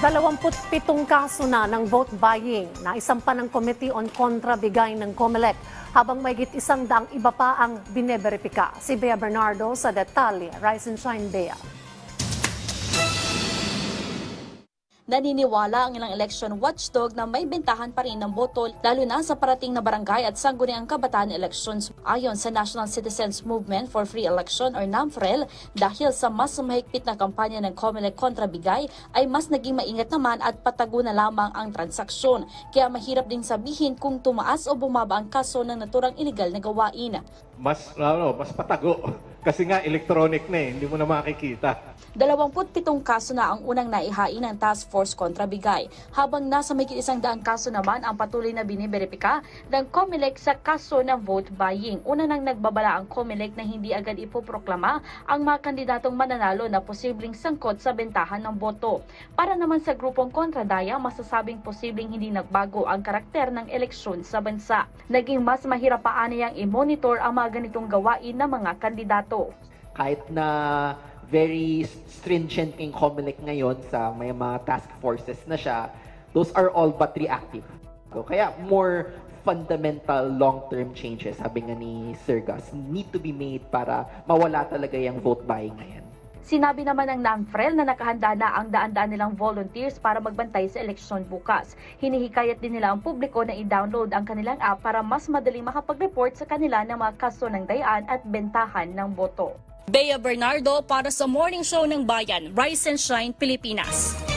27 kaso na ng vote buying na isampa ng Committee on Contrabigay ng COMELEC habang mayigit isang daang iba pa ang bineberipika. Si Bea Bernardo sa detalye. Rise and shine, Bea. Naniniwala ang ilang election watchdog na may bentahan pa rin ng boto lalo na sa parating na barangay at sangguniang kabataan elections. Ayon sa National Citizens Movement for Free Election or NAMFREL, dahil sa mas mahigpit na kampanya ng COMELEC kontra bigay ay mas naging maingat naman at patago na lamang ang transaksyon. Kaya mahirap ding sabihin kung tumaas o bumaba ang kaso ng naturang iligal na gawain. mas ano, mas patago kasi nga electronic na eh, hindi mo na makikita. 27 kaso na ang unang naihain ng Task Force kontra Bigay, habang nasa may isang daang kaso naman ang patuloy na biniberipika ng COMELEC sa kaso ng vote buying. Una nang nagbabala ang COMELEC na hindi agad ipoproklama ang mga kandidatong mananalo na posibleng sangkot sa bentahan ng boto. Para naman sa grupong kontradaya, masasabing posibleng hindi nagbago ang karakter ng eleksyon sa bansa. Naging mas mahirap pa aniyang i-monitor ang mga ganitong gawain ng mga kandidato. Kahit na very stringent yung COMELEC ngayon sa may mga task forces na siya, those are all but reactive. So, kaya more fundamental long-term changes, sabi nga ni Sir Gus, need to be made para mawala talaga yung vote buying ngayon. Sinabi naman ng NAMFREL na nakahanda na ang daan-daan nilang volunteers para magbantay sa eleksyon bukas. Hinihikayat din nila ang publiko na i-download ang kanilang app para mas madaling makapag-report sa kanila ng mga kaso ng dayaan at bentahan ng boto. Bea Bernardo para sa Morning Show ng Bayan, Rise and Shine, Pilipinas.